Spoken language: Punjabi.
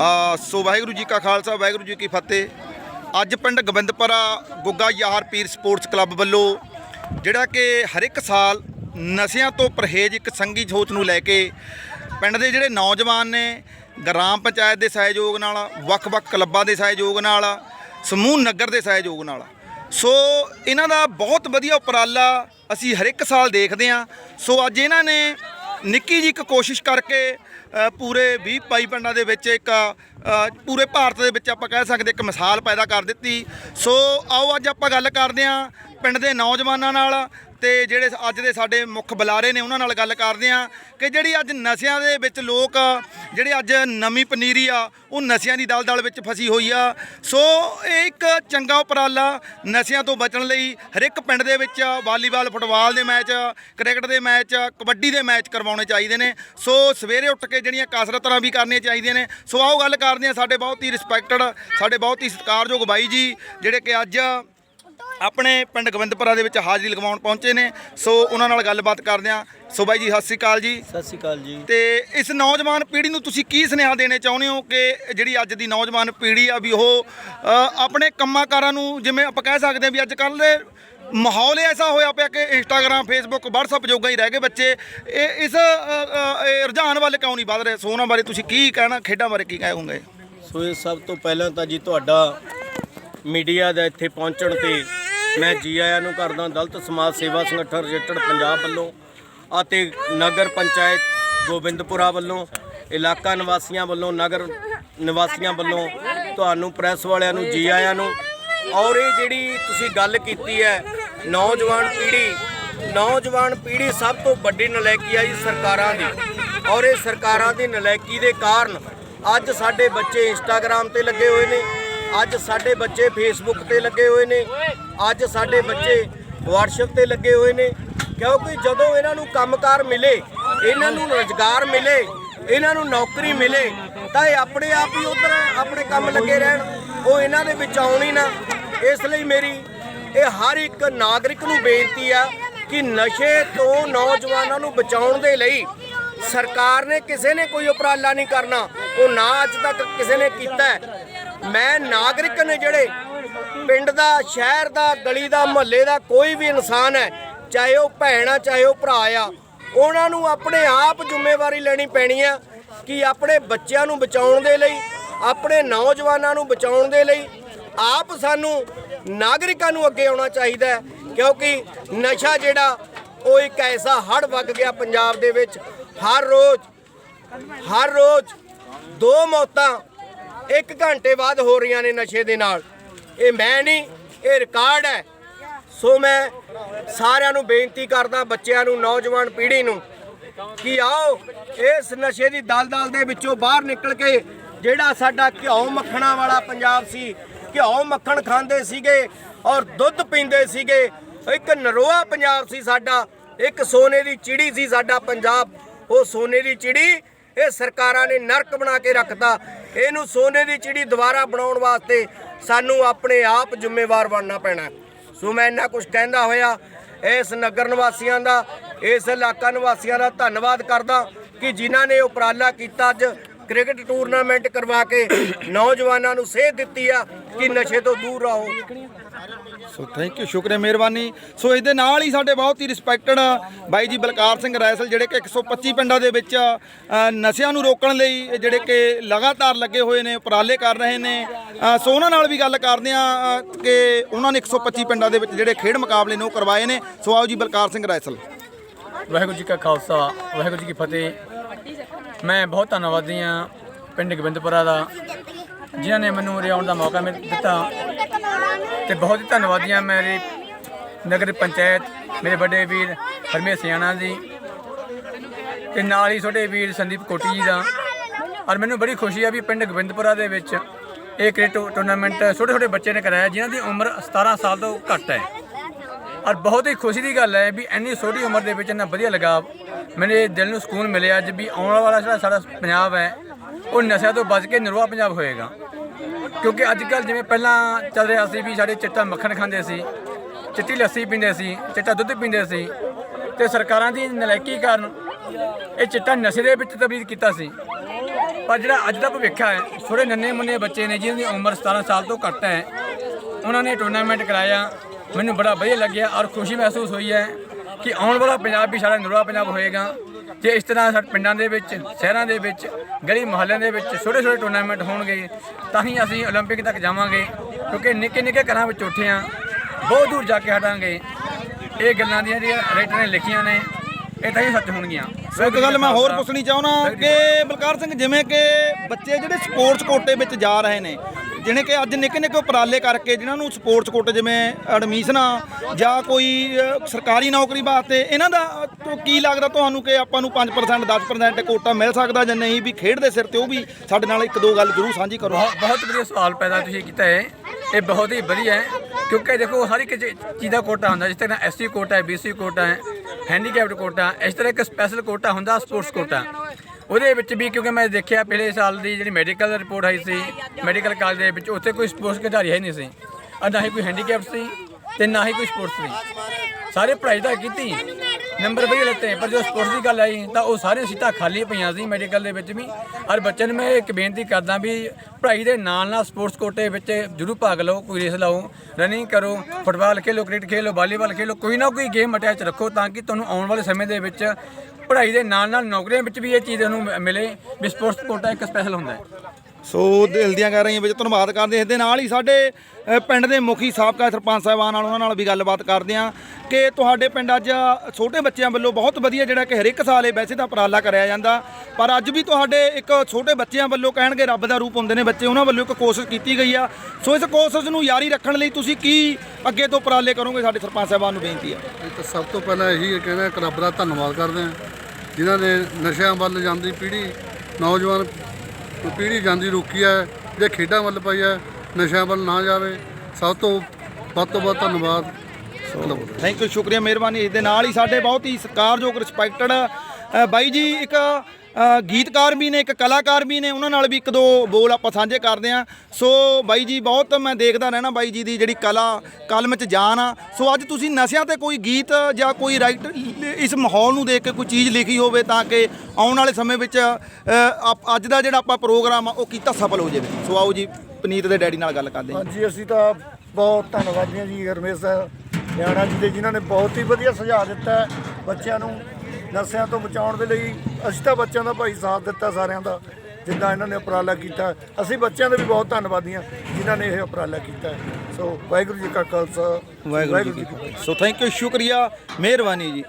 ਸੋ ਵਾਹਿਗੁਰੂ ਜੀ ਕਾ ਖਾਲਸਾ, ਵਾਹਿਗੁਰੂ ਜੀ ਕੀ ਫਤਿਹ। ਅੱਜ ਪਿੰਡ ਗੋਬਿੰਦਪੁਰਾ ਗੁੱਗਾ ਯਾਰ ਪੀਰ ਸਪੋਰਟਸ ਕਲੱਬ ਵੱਲੋਂ ਜਿਹੜਾ ਕਿ ਹਰ ਇੱਕ ਸਾਲ ਨਸ਼ਿਆਂ ਤੋਂ ਪਰਹੇਜ਼ ਇੱਕ ਸੰਗੀ ਸੋਚ ਨੂੰ ਲੈ ਕੇ ਪਿੰਡ ਦੇ ਜਿਹੜੇ ਨੌਜਵਾਨ ਨੇ, ਗ੍ਰਾਮ ਪੰਚਾਇਤ ਦੇ ਸਹਿਯੋਗ ਨਾਲ, ਵੱਖ-ਵੱਖ ਕਲੱਬਾਂ ਦੇ ਸਹਿਯੋਗ ਨਾਲ, ਸਮੂਹ ਨਗਰ ਦੇ ਸਹਿਯੋਗ ਨਾਲ। ਸੋ ਇਹਨਾਂ ਦਾ ਬਹੁਤ ਵਧੀਆ ਉਪਰਾਲਾ ਅਸੀਂ ਹਰ ਇੱਕ ਸਾਲ ਦੇਖਦੇ ਹਾਂ। ਸੋ ਅੱਜ ਇਹਨਾਂ ਨੇ ਨਿੱਕੀ ਜਿਹੀ ਇੱਕ ਕੋਸ਼ਿਸ਼ ਕਰਕੇ ਪੂਰੇ 20 22 ਪਿੰਡਾਂ ਦੇ ਵਿੱਚ ਇੱਕ ਪੂਰੇ ਭਾਰਤ ਦੇ ਵਿੱਚ ਆਪਾਂ ਕਹਿ ਸਕਦੇ ਇੱਕ ਮਿਸਾਲ ਪੈਦਾ ਕਰ ਦਿੱਤੀ। ਸੋ ਆਓ ਅੱਜ ਆਪਾਂ ਗੱਲ ਕਰਦੇ ਹਾਂ ਪਿੰਡ ਦੇ ਨੌਜਵਾਨਾਂ ਨਾਲ। ਤੇ ਜਿਹੜੇ ਅੱਜ ਦੇ ਸਾਡੇ ਮੁੱਖ ਬੁਲਾਰੇ ਨੇ ਉਹਨਾਂ ਨਾਲ ਗੱਲ ਕਰਦੇ ਹਾਂ ਕਿ ਜਿਹੜੀ ਅੱਜ ਨਸ਼ਿਆਂ ਦੇ ਵਿੱਚ ਲੋਕ ਜਿਹੜੇ ਅੱਜ ਨਵੀਂ ਪਨੀਰੀ ਆ, ਉਹ ਨਸ਼ਿਆਂ ਦੀ ਦਲਦਲ ਵਿੱਚ ਫਸੀ ਹੋਈ ਆ। ਸੋ ਇਹ ਇੱਕ ਚੰਗਾ ਉਪਰਾਲਾ ਨਸ਼ਿਆਂ ਤੋਂ ਬਚਣ ਲਈ ਹਰ ਇੱਕ ਪਿੰਡ ਦੇ ਵਿੱਚ ਵਾਲੀਬਾਲ, ਫੁੱਟਬਾਲ ਦੇ ਮੈਚ, ਕ੍ਰਿਕਟ ਦੇ ਮੈਚ, ਕਬੱਡੀ ਦੇ ਮੈਚ ਕਰਵਾਉਣੇ ਚਾਹੀਦੇ ਨੇ। ਸੋ ਸਵੇਰੇ ਉੱਠ ਕੇ ਜਿਹੜੀਆਂ ਕਸਰਤਾਂ ਵੀ ਕਰਨੀਆਂ ਚਾਹੀਦੀਆਂ ਨੇ। ਸੋ ਆਓ ਗੱਲ ਕਰਦੇ ਹਾਂ ਸਾਡੇ ਬਹੁਤ ਹੀ ਰਿਸਪੈਕਟਡ ਸਾਡੇ ਬਹੁਤ ਹੀ ਸਤਿਕਾਰਯੋਗ ਬਾਈ ਜੀ, ਜਿਹੜੇ ਕਿ ਅੱਜ ਆਪਣੇ ਪਿੰਡ ਗੋਬਿੰਦਪੁਰਾ ਦੇ ਵਿੱਚ ਹਾਜ਼ਰੀ ਲਗਵਾਉਣ ਪਹੁੰਚੇ ਨੇ। ਸੋ ਉਹਨਾਂ ਨਾਲ ਗੱਲਬਾਤ ਕਰਦੇ ਹਾਂ। ਸੋ ਬਾਈ ਜੀ ਸਤਿ ਸ੍ਰੀ ਅਕਾਲ ਜੀ। ਸਤਿ ਸ਼੍ਰੀ ਅਕਾਲ ਜੀ। ਤੇ ਇਸ ਨੌਜਵਾਨ ਪੀੜ੍ਹੀ ਨੂੰ ਤੁਸੀਂ ਕੀ ਸੁਨੇਹਾ ਦੇਣੇ ਚਾਹੁੰਦੇ ਹੋ ਕਿ ਜਿਹੜੀ ਅੱਜ ਦੀ ਨੌਜਵਾਨ ਪੀੜ੍ਹੀ ਆ ਵੀ ਉਹ ਅ, ਆਪਣੇ ਕੰਮਾਂਕਾਰਾਂ ਨੂੰ ਜਿਵੇਂ ਆਪਾਂ ਕਹਿ ਸਕਦੇ ਹਾਂ ਵੀ ਅੱਜ ਕੱਲ੍ਹ ਦੇ ਮਾਹੌਲ ਹੀ ਐਸਾ ਹੋਇਆ ਪਿਆ ਕਿ ਇੰਸਟਾਗ੍ਰam ਫੇਸਬੁੱਕ WhatsApp ਜੋਗਾ ਹੀ ਰਹਿ ਗਏ ਬੱਚੇ। ਇਹ ਇਸ ਅ, ਅ, ਇਹ ਰੁਝਾਨ ਵੱਲ ਕਿਉਂ ਨਹੀਂ ਵੱਧ ਰਹੇ? ਸੋ ਉਹਨਾਂ ਬਾਰੇ ਤੁਸੀਂ ਕੀ ਕਹਿਣਾ ਖੇਡਾਂ ਬਾਰੇ ਕੀ ਕਹੋਗੇ ਸੋ ਇਹ ਸਭ ਤੋਂ ਪਹਿਲਾਂ ਤਾਂ ਜੀ ਤੁਹਾਡਾ ਮੀਡੀਆ ਦਾ ਇੱਥੇ ਪਹੁੰਚਣ ਤੇ ਮੈਂ ਜੀ ਆਇਆਂ ਨੂੰ ਕਰਦਾ ਦਲਤ ਸਮਾਜ ਸੇਵਾ ਸੰਗਠਨ ਰਜਿਸਟਰਡ ਪੰਜਾਬ ਵੱਲੋਂ ਅਤੇ ਨਗਰ ਪੰਚਾਇਤ ਗੋਬਿੰਦਪੁਰਾ ਵੱਲੋਂ, ਇਲਾਕਾ ਨਿਵਾਸੀਆਂ ਵੱਲੋਂ, ਨਗਰ ਨਿਵਾਸੀਆਂ ਵੱਲੋਂ ਤੁਹਾਨੂੰ ਪ੍ਰੈਸ ਵਾਲਿਆਂ ਨੂੰ ਜੀ ਆਇਆਂ ਨੂੰ ਔਰ ਇਹ ਜਿਹੜੀ ਤੁਸੀਂ ਗੱਲ ਕੀਤੀ ਹੈ, ਨੌਜਵਾਨ ਪੀੜ੍ਹੀ ਨੌਜਵਾਨ ਪੀੜ੍ਹੀ ਸਭ ਤੋਂ ਵੱਡੀ ਨਲਾਇਕੀ ਆ ਜੀ ਸਰਕਾਰਾਂ ਦੀ ਔਰ ਇਹ ਸਰਕਾਰਾਂ ਦੀ ਨਲਾਇਕੀ ਦੇ ਕਾਰਨ ਅੱਜ ਸਾਡੇ ਬੱਚੇ ਇੰਸਟਾਗ੍ਰam ਤੇ ਲੱਗੇ ਹੋਏ ਨੇ ਅੱਜ ਸਾਡੇ ਬੱਚੇ ਫੇਸਬੁੱਕ ਤੇ ਲੱਗੇ ਹੋਏ ਨੇ। ਅੱਜ ਸਾਡੇ ਬੱਚੇ WhatsApp ਤੇ ਲੱਗੇ ਹੋਏ ਨੇ। ਕਿਉਂਕਿ ਜਦੋਂ ਇਹਨਾਂ ਨੂੰ ਕੰਮਕਾਰ ਮਿਲੇ, ਇਹਨਾਂ ਨੂੰ ਰੋਜ਼ਗਾਰ ਮਿਲੇ, ਇਹਨਾਂ ਨੂੰ ਨੌਕਰੀ ਮਿਲੇ, ਤਾਂ ਇਹ ਆਪਣੇ ਆਪ ਹੀ ਉਧਰ ਆਪਣੇ ਕੰਮ ਲੱਗੇ ਰਹਿਣ। ਉਹ ਇਹਨਾਂ ਦੇ ਵਿੱਚ ਆਉਣ ਹੀ ਨਾ। ਇਸ ਲਈ ਮੇਰੀ ਇਹ ਹਰ ਇੱਕ ਨਾਗਰਿਕ ਨੂੰ ਬੇਨਤੀ ਆ ਕਿ ਨਸ਼ੇ ਤੋਂ ਨੌਜਵਾਨਾਂ ਨੂੰ ਬਚਾਉਣ ਦੇ ਲਈ ਸਰਕਾਰ ਨੇ ਕਿਸੇ ਨੇ ਕੋਈ ਉਪਰਾਲਾ ਨਹੀਂ ਕਰਨਾ। ਉਹ ਨਾ ਅੱਜ ਤੱਕ ਕਿਸੇ ਨੇ ਕੀਤਾ ਮੈਂ ਨਾਗਰਿਕ ਨੇ ਜਿਹੜੇ ਪਿੰਡ ਦਾ, ਸ਼ਹਿਰ ਦਾ, ਗਲੀ ਦਾ, ਮੁਹੱਲੇ ਦਾ ਕੋਈ ਵੀ ਇਨਸਾਨ ਹੈ, ਚਾਹੇ ਉਹ ਭੈਣ ਆ, ਚਾਹੇ ਉਹ ਭਰਾ ਆ, ਉਹਨਾਂ ਨੂੰ ਆਪਣੇ ਆਪ ਜ਼ਿੰਮੇਵਾਰੀ ਲੈਣੀ ਪੈਣੀ ਆ ਕਿ ਆਪਣੇ ਬੱਚਿਆਂ ਨੂੰ ਬਚਾਉਣ ਦੇ ਲਈ, ਆਪਣੇ ਨੌਜਵਾਨਾਂ ਨੂੰ ਬਚਾਉਣ ਦੇ ਲਈ ਆਪ ਸਾਨੂੰ ਨਾਗਰਿਕਾਂ ਨੂੰ ਅੱਗੇ ਆਉਣਾ ਚਾਹੀਦਾ ਕਿਉਂਕਿ ਨਸ਼ਾ ਜਿਹੜਾ, ਉਹ ਇੱਕ ਐਸਾ ਹੜ ਵਗ ਗਿਆ ਪੰਜਾਬ ਦੇ ਵਿੱਚ, ਹਰ ਰੋਜ਼ ਹਰ ਰੋਜ਼ ਦੋ ਮੌਤਾਂ ਇੱਕ ਘੰਟੇ ਬਾਅਦ ਹੋ ਰਹੀਆਂ ਨੇ ਨਸ਼ੇ ਦੇ ਨਾਲ। ਇਹ ਮੈਂ ਨਹੀਂ, ਇਹ ਰਿਕਾਰਡ ਹੈ। ਸੋ ਮੈਂ ਸਾਰਿਆਂ ਨੂੰ ਬੇਨਤੀ ਕਰਦਾ, ਬੱਚਿਆਂ ਨੂੰ, ਨੌਜਵਾਨ ਪੀੜ੍ਹੀ ਨੂੰ, ਕਿ ਆਓ, ਇਸ ਨਸ਼ੇ ਦੀ ਦਲਦਲ ਦੇ ਵਿੱਚੋਂ ਬਾਹਰ ਨਿਕਲ ਕੇ ਜਿਹੜਾ ਸਾਡਾ ਘਿਓ ਮੱਖਣਾ ਵਾਲਾ ਪੰਜਾਬ ਸੀ, ਘਿਓ ਮੱਖਣ ਖਾਂਦੇ ਸੀਗੇ ਔਰ ਦੁੱਧ ਪੀਂਦੇ ਸੀਗੇ, ਇੱਕ ਨਰੋਆ ਪੰਜਾਬ ਸੀ ਸਾਡਾ, ਇੱਕ ਸੋਨੇ ਦੀ ਚਿੜੀ ਸੀ ਸਾਡਾ ਪੰਜਾਬ। ਉਹ ਸੋਨੇ ਦੀ ਚਿੜੀ ਇਹ ਸਰਕਾਰਾਂ ਨੇ ਨਰਕ ਬਣਾ ਕੇ ਰੱਖਤਾ। ਇਹਨੂੰ ਸੋਨੇ ਦੀ ਚਿੜੀ ਦੁਬਾਰਾ ਬਣਾਉਣ ਵਾਸਤੇ ਸਾਨੂੰ ਆਪਣੇ ਆਪ ਜ਼ਿੰਮੇਵਾਰ ਬਣਨਾ ਪੈਣਾ ਸੋ ਮੈਂ ਇੰਨਾ ਕੁਝ ਕਹਿੰਦਾ ਹੋਇਆ, ਇਸ ਨਗਰ ਨਿਵਾਸੀਆਂ ਦਾ, ਇਸ ਇਲਾਕਾ ਨਿਵਾਸੀਆਂ ਦਾ ਧੰਨਵਾਦ ਕਰਦਾ ਕਿ ਜਿਨ੍ਹਾਂ ਨੇ ਉਪਰਾਲਾ ਕੀਤਾ ਅੱਜ ਕ੍ਰਿਕਟ ਟੂਰਨਾਮੈਂਟ ਕਰਵਾ ਕੇ। ਨੌਜਵਾਨਾਂ ਨੂੰ ਸੇਧ ਦਿੱਤੀ ਆ ਕਿ ਨਸ਼ੇ ਤੋਂ ਦੂਰ ਰਹੋ। ਸੋ ਥੈਂਕ ਯੂ ਸ਼ੁਕਰੀਆ ਮਿਹਰਬਾਨੀ। ਸੋ ਇਸ ਦੇ ਨਾਲ ਹੀ ਸਾਡੇ ਬਹੁਤ ਹੀ ਰਿਸਪੈਕਟਡ ਬਾਈ ਜੀ ਬਲਕਾਰ ਸਿੰਘ ਰੈਸਲ ਜਿਹੜੇ ਕਿ 125 ਪਿੰਡਾਂ ਦੇ ਵਿੱਚ ਅ, ਨਸ਼ਿਆਂ ਨੂੰ ਰੋਕਣ ਲਈ ਜਿਹੜੇ ਕਿ ਲਗਾਤਾਰ ਲੱਗੇ ਹੋਏ ਨੇ ਉਪਰਾਲੇ ਕਰ ਰਹੇ ਨੇ। ਅ, ਸੋ ਉਹਨਾਂ ਨਾਲ ਵੀ ਗੱਲ ਕਰਦੇ ਆ ਕਿ ਉਹਨਾਂ ਨੇ 125 ਪਿੰਡਾਂ ਦੇ ਵਿੱਚ ਜਿਹੜੇ ਖੇਡ ਮੁਕਾਬਲੇ ਨੇ ਉਹ ਕਰਵਾਏ ਨੇ। ਸੋ ਆਓ ਜੀ ਬਲਕਾਰ ਸਿੰਘ ਰੈਸਲ ਵਾਹਿਗੁਰੂ ਜੀ ਕਾ ਖਾਲਸਾ ਵਾਹਿਗੁਰੂ ਜੀ ਕੀ ਫਤਿਹ। ਮੈਂ ਬਹੁਤ ਧੰਨਵਾਦੀ ਹਾਂ ਪਿੰਡ ਗੋਬਿੰਦਪੁਰਾ ਦਾ ਜਿਨ੍ਹਾਂ ਨੇ ਮੈਨੂੰ ਉਰੇ ਆਉਣ ਦਾ ਮੌਕਾ ਮਿਲ ਦਿੱਤਾ। ਤੇ ਬਹੁਤ ਹੀ ਧੰਨਵਾਦੀ ਹਾਂ ਮੇਰੇ ਨਗਰ ਪੰਚਾਇਤ, ਮੇਰੇ ਵੱਡੇ ਵੀਰ ਹਰਮੇਸ਼ ਸਿਆਣਾ ਜੀ ਤੇ ਨਾਲ ਹੀ ਛੋਟੇ ਵੀਰ ਸੰਦੀਪ ਕੋਟੀ ਜੀ ਦਾ। ਔਰ ਮੈਨੂੰ ਬੜੀ ਖੁਸ਼ੀ ਆ ਵੀ ਪਿੰਡ ਗੋਬਿੰਦਪੁਰਾ ਦੇ ਵਿੱਚ ਇਹ ਕ੍ਰਿਕਟ ਟੂਰਨਾਮੈਂਟ ਛੋਟੇ ਛੋਟੇ ਬੱਚੇ ਨੇ ਕਰਾਇਆ, ਜਿਨ੍ਹਾਂ ਦੀ ਉਮਰ 17 ਸਾਲ ਤੋਂ ਘੱਟ ਹੈ। ਔਰ ਬਹੁਤ ਹੀ ਖੁਸ਼ੀ ਦੀ ਗੱਲ ਹੈ ਵੀ ਇੰਨੀ ਛੋਟੀ ਉਮਰ ਦੇ ਵਿੱਚ ਇੰਨਾ ਵਧੀਆ ਲਗਾਵ ਮੇਰੇ ਦਿਲ ਨੂੰ ਸਕੂਨ ਮਿਲਿਆ ਅੱਜ ਵੀ ਆਉਣ ਵਾਲਾ ਜਿਹੜਾ ਸਾਡਾ ਪੰਜਾਬ ਹੈ, ਉਹ ਨਸ਼ਿਆਂ ਤੋਂ ਬਚ ਕੇ ਨਿਰਵਾ ਪੰਜਾਬ ਹੋਏਗਾ। ਕਿਉਂਕਿ ਅੱਜ ਕੱਲ ਜਿਵੇਂ ਪਹਿਲਾਂ ਚੱਲ ਰਿਹਾ ਸੀ ਵੀ ਸਾਡੇ ਚਿੱਟਾ ਮੱਖਣ ਖਾਂਦੇ ਸੀ, ਚਿੱਟੀ ਲੱਸੀ ਪੀਂਦੇ ਸੀ, ਚਿੱਟਾ ਦੁੱਧ ਪੀਂਦੇ ਸੀ ਤੇ ਸਰਕਾਰਾਂ ਦੀ ਨਲਾਇਕੀ ਕਾਰਨ ਇਹ ਚਿੱਟਾ ਨਸ਼ੇ ਦੇ ਵਿੱਚ ਤਬਦੀਲ ਕੀਤਾ ਸੀ। ਪਰ ਜਿਹੜਾ ਅੱਜ ਦਾ ਭਵਿੱਖ ਹੈ ਥੋੜੇ ਨੰਨੇ ਮੁੰਨੇ ਬੱਚੇ ਨੇ ਜਿਨ੍ਹਾਂ ਦੀ ਉਮਰ 17 ਸਾਲ ਤੋਂ ਘੱਟ ਹੈ, ਉਹਨਾਂ ਨੇ ਟੂਰਨਾਮੈਂਟ ਕਰਾਇਆ, ਮੈਨੂੰ ਬੜਾ ਵਧੀਆ ਲੱਗਿਆ ਔਰ ਖੁਸ਼ੀ ਮਹਿਸੂਸ ਹੋਈ ਹੈ ਕਿ ਆਉਣ ਵਾਲਾ ਪੰਜਾਬ ਵੀ ਸਾਡਾ ਨਿਰੋਲਾ ਪੰਜਾਬ ਹੋਏਗਾ। ਜੇ ਇਸ ਤਰ੍ਹਾਂ ਸਾਡੇ ਪਿੰਡਾਂ ਦੇ ਵਿੱਚ ਸ਼ਹਿਰਾਂ ਦੇ ਵਿੱਚ ਗਲੀ ਮੁਹੱਲਿਆਂ ਦੇ ਵਿੱਚ ਛੋਟੇ ਛੋਟੇ ਟੂਰਨਾਮੈਂਟ ਹੋਣਗੇ ਤਾਂ ਹੀ ਅਸੀਂ 올림픽 ਤੱਕ ਜਾਵਾਂਗੇ ਕਿਉਂਕਿ ਨਿੱਕੇ ਨਿੱਕੇ ਘਰਾਂ ਵਿੱਚ ਉੱਠੇ ਹਾਂ ਬਹੁਤ ਦੂਰ ਜਾ ਕੇ ਹਟਾਂਗੇ ਇਹ ਗੱਲਾਂ ਦੀਆਂ ਜਿਹੜੀਆਂ ਰਾਈਟਰ ਨੇ ਲਿਖੀਆਂ ਨੇ ਇਹ ਤਾਂ ਹੀ ਸੱਚ ਹੋਣਗੀਆਂ ਸੋ ਇੱਕ ਗੱਲ ਮੈਂ ਹੋਰ ਪੁੱਛਣੀ ਚਾਹੁੰਦਾ ਕਿ ਬਲਕਾਰ ਸਿੰਘ ਜਿਵੇਂ ਕਿ ਬੱਚੇ ਜਿਹੜੇ ਸਪੋਰਟਸ ਕੋਟੇ ਵਿੱਚ ਜਾ ਰਹੇ ਨੇ ਜਿਹਨੇ ਕਿ ਅੱਜ ਨਿੱਕੇ ਨਿੱਕੇ ਉਪਰਾਲੇ ਕਰਕੇ ਜਿਨ੍ਹਾਂ ਨੂੰ ਸਪੋਰਟਸ ਕੋਟੇ ਜਿਵੇਂ ਐਡਮਿਸ਼ਨਾਂ ਜਾਂ ਕੋਈ ਸਰਕਾਰੀ ਨੌਕਰੀ ਵਾਸਤੇ, ਇਹਨਾਂ ਦਾ ਕੀ ਲੱਗਦਾ ਤੁਹਾਨੂੰ ਕਿ ਆਪਾਂ ਨੂੰ 5% 10% ਕੋਟਾ ਮਿਲ ਸਕਦਾ ਜਾਂ ਨਹੀਂ? ਵੀ ਖੇਡ ਦੇ ਸਿਰ ਤੇ ਉਹ ਵੀ ਸਾਡੇ ਨਾਲ ਇੱਕ ਦੋ ਗੱਲ ਜ਼ਰੂਰ ਸਾਂਝੀ ਕਰੋ। ਬਹੁਤ ਵਧੀਆ ਸਵਾਲ ਪੈਦਾ ਤੁਸੀਂ ਕੀਤਾ ਹੈ। ਇਹ ਬਹੁਤ ਹੀ ਵਧੀਆ ਹੈ, ਕਿਉਂਕਿ ਦੇਖੋ ਹਰ ਇੱਕ ਚੀਜ਼ ਦਾ ਕੋਟਾ ਹੁੰਦਾ, ਜਿਸ ਤਰ੍ਹਾਂ ਐਸਸੀ ਕੋਟਾ ਹੈ ਬੀਸੀ ਕੋਟਾ ਹੈ, ਹੈਂਡੀਕੈਪਡ ਕੋਟਾ, ਇਸ ਤਰ੍ਹਾਂ ਇੱਕ ਸਪੈਸ਼ਲ ਕੋਟਾ ਹੁੰਦਾ, ਸਪੋਰਟਸ ਕੋਟਾ। ਉਹਦੇ ਵਿੱਚ ਵੀ ਕਿਉਂਕਿ ਮੈਂ ਦੇਖਿਆ ਪਿਛਲੇ ਸਾਲ ਦੀ ਜਿਹੜੀ ਮੈਡੀਕਲ ਰਿਪੋਰਟ ਆਈ ਸੀ ਮੈਡੀਕਲ ਕਾਲਜ ਦੇ ਵਿੱਚ ਉੱਥੇ ਕੋਈ ਸਪੋਰਟਸ ਖਿਡਾਰੀ ਹੈ ਨਹੀਂ ਸੀ। ਔਰ ਨਾ ਹੀ ਕੋਈ ਹੈਂਡੀਕੈਪ ਸੀ ਤੇ ਨਾ ਹੀ ਕੋਈ ਸਪੋਰਟਸ ਸੀ। ਸਾਰੇ ਪੜ੍ਹਾਈ ਤਾਂ ਕੀਤੀ ਨੰਬਰ ਵੀ ਲੱਤੇ ਪਰ ਜੋ ਸਪੋਰਟਸ ਦੀ ਗੱਲ ਆਈ ਤਾਂ ਉਹ ਸਾਰੇ ਸੀਟਾਂ ਖਾਲੀ ਪਈਆਂ ਸੀ ਮੈਡੀਕਲ ਦੇ ਵਿੱਚ ਵੀ। ਔਰ ਬੱਚਿਆਂ ਨੂੰ ਮੈਂ ਇੱਕ ਬੇਨਤੀ ਕਰਦਾ ਵੀ ਪੜ੍ਹਾਈ ਦੇ ਨਾਲ ਨਾਲ ਸਪੋਰਟਸ ਕੋਟੇ ਵਿੱਚ ਜ਼ਰੂਰ ਭਾਗ ਲਓ, ਕੋਈ ਰੇਸ ਲਾਓ ਰਨਿੰਗ ਕਰੋ ਫੁੱਟਬਾਲ ਖੇਲੋ ਕ੍ਰਿਕਟ ਖੇਲੋ ਵਾਲੀਬਾਲ ਖੇਲੋ, ਕੋਈ ਨਾ ਕੋਈ ਗੇਮ ਅਟੈਚ ਰੱਖੋ ਤਾਂ ਕਿ ਤੁਹਾਨੂੰ ਆਉਣ ਵਾਲੇ ਸਮੇਂ ਦੇ ਵਿੱਚ ਪੜ੍ਹਾਈ ਦੇ ਨਾਲ ਨਾਲ ਨੌਕਰੀਆਂ ਵਿੱਚ ਵੀ ਇਹ ਚੀਜ਼ ਨੂੰ ਮਿਲੇ ਵੀ ਸਪੋਰਟਸ ਕੋਟਾ ਇੱਕ ਸਪੈਸ਼ਲ ਹੁੰਦਾ ਹੈ। ਸੋ ਦਿਲ ਦੀਆਂ ਕਹਿ ਰਹੀਆਂ ਵਿੱਚ ਧੰਨਵਾਦ ਕਰਦੇ ਹਾਂ। ਇਸ ਦੇ ਨਾਲ ਹੀ ਸਾਡੇ ਪਿੰਡ ਦੇ ਮੁਖੀ ਸਾਬਕਾ ਸਰਪੰਚ ਸਾਹਿਬਾਨ ਨਾਲ ਉਹਨਾਂ ਨਾਲ ਵੀ ਗੱਲਬਾਤ ਕਰਦੇ ਹਾਂ ਕਿ ਤੁਹਾਡੇ ਪਿੰਡ ਅੱਜ ਛੋਟੇ ਬੱਚਿਆਂ ਵੱਲੋਂ ਬਹੁਤ ਵਧੀਆ ਜਿਹੜਾ ਕਿ ਹਰ ਇੱਕ ਸਾਲ ਇਹ ਵੈਸੇ ਤਾਂ ਉਪਰਾਲਾ ਕਰਿਆ ਜਾਂਦਾ ਪਰ ਅੱਜ ਵੀ ਤੁਹਾਡੇ ਇੱਕ ਛੋਟੇ ਬੱਚਿਆਂ ਵੱਲੋਂ ਕਹਿਣਗੇ ਰੱਬ ਦਾ ਰੂਪ ਹੁੰਦੇ ਨੇ ਬੱਚੇ ਉਹਨਾਂ ਵੱਲੋਂ ਇੱਕ ਕੋਸ਼ਿਸ਼ ਕੀਤੀ ਗਈ ਆ। ਸੋ ਇਸ ਕੋਸ਼ਿਸ਼ ਨੂੰ ਜਾਰੀ ਰੱਖਣ ਲਈ ਤੁਸੀਂ ਕੀ ਅੱਗੇ ਤੋਂ ਉਪਰਾਲੇ ਕਰੋਗੇ? ਸਾਡੇ ਸਰਪੰਚ ਸਾਹਿਬਾਨ ਨੂੰ ਬੇਨਤੀ ਆ। ਸਭ ਤੋਂ ਪਹਿਲਾਂ ਇਹੀ ਕਹਿੰਦਾ ਕਿ ਰੱਬ ਦਾ ਧੰਨਵਾਦ ਕਰਦੇ ਹਾਂ। ਜਿਨ੍ਹਾਂ ਨੇ ਨਸ਼ਿਆਂ ਵੱਲ ਜਾਂਦੀ ਪੀੜ੍ਹੀ, ਨੌਜਵਾਨ ਪੀੜ੍ਹੀ ਜਾਂਦੀ ਰੋਕੀ ਹੈ, ਜੇ ਖੇਡਾਂ ਵੱਲ ਪਈ ਹੈ, ਨਸ਼ਿਆਂ ਵੱਲ ਨਾ ਜਾਵੇ, ਸਭ ਤੋਂ ਵੱਧ ਤੋਂ ਵੱਧ ਧੰਨਵਾਦ। ਲਵੋ ਥੈਂਕ ਯੂ ਸ਼ੁਕਰੀਆ, ਮਿਹਰਬਾਨੀ। ਇਸ ਦੇ ਨਾਲ ਹੀ ਸਾਡੇ ਬਹੁਤ ਹੀ ਸਤਿਕਾਰਯੋਗ ਰਿਸਪੈਕਟਡ ਬਾਈ ਜੀ, ਇੱਕ ਗੀਤਕਾਰ ਵੀ ਨੇ, ਇੱਕ ਕਲਾਕਾਰ ਵੀ ਨੇ, ਉਹਨਾਂ ਨਾਲ ਵੀ ਇੱਕ ਦੋ ਬੋਲ ਆਪਾਂ ਸਾਂਝੇ ਕਰਦੇ ਹਾਂ। ਸੋ ਬਾਈ ਜੀ, ਬਹੁਤ ਮੈਂ ਦੇਖਦਾ ਰਹਿਣਾ ਬਾਈ ਜੀ ਦੀ ਜਿਹੜੀ ਕਲਾ, ਕਲਮ 'ਚ ਜਾਨ ਆ। ਸੋ ਅੱਜ ਤੁਸੀਂ ਨਸ਼ਿਆਂ ਤੇ ਕੋਈ ਗੀਤ ਜਾਂ ਕੋਈ ਰਾਈਟ ਇਸ ਮਾਹੌਲ ਨੂੰ ਦੇਖ ਕੇ ਕੋਈ ਚੀਜ਼ ਲਿਖੀ ਹੋਵੇ ਤਾਂ ਕਿ ਆਉਣ ਵਾਲੇ ਸਮੇਂ ਵਿੱਚ ਆਪ- ਅੱਜ ਦਾ ਜਿਹੜਾ ਆਪਾਂ ਪ੍ਰੋਗਰਾਮ ਆ, ਉਹ ਕੀਤਾ ਸਫਲ ਹੋ ਜਾਵੇ। ਸੋ ਆਓ ਜੀ, ਪਨੀਤ ਦੇ ਡੈਡੀ ਨਾਲ ਗੱਲ ਕਰਦੇ ਹਾਂ। ਹਾਂਜੀ, ਅਸੀਂ ਤਾਂ ਬਹੁਤ ਧੰਨਵਾਦੀ ਹਾਂ ਜੀ, ਰਮੇਸ਼ ਨਿਆਣਾ ਜੀ ਦੇ, ਜਿਨ੍ਹਾਂ ਨੇ ਬਹੁਤ ਹੀ ਵਧੀਆ ਸੁਝਾਅ ਦਿੱਤਾ ਬੱਚਿਆਂ ਨੂੰ। ਨਸ਼ਿਆਂ ਤੋਂ ਬਚਾਉਣ ਦੇ ਲਈ ਅਸੀਂ ਤਾਂ ਬੱਚਿਆਂ ਦਾ ਭਾਈ ਸਾਥ ਦਿੱਤਾ ਸਾਰਿਆਂ ਦਾ ਜਿੱਦਾਂ ਇਹਨਾਂ ਨੇ ਉਪਰਾਲਾ ਕੀਤਾ। ਅਸੀਂ ਬੱਚਿਆਂ ਦੇ ਵੀ ਬਹੁਤ ਧੰਨਵਾਦੀ ਹਾਂ ਜਿਨ੍ਹਾਂ ਨੇ ਇਹ ਉਪਰਾਲਾ ਕੀਤਾ। ਸੋ ਵਾਹਿਗੁਰੂ ਜੀ ਕਾ ਖਾਲਸਾ ਵਾਹਿਗੁਰੂ ਜੀ ਕੀ ਫਤਿਹ। ਸੋ ਥੈਂਕ ਯੂ ਸ਼ੁਕਰੀਆ ਮਿਹਰਬਾਨੀ ਜੀ।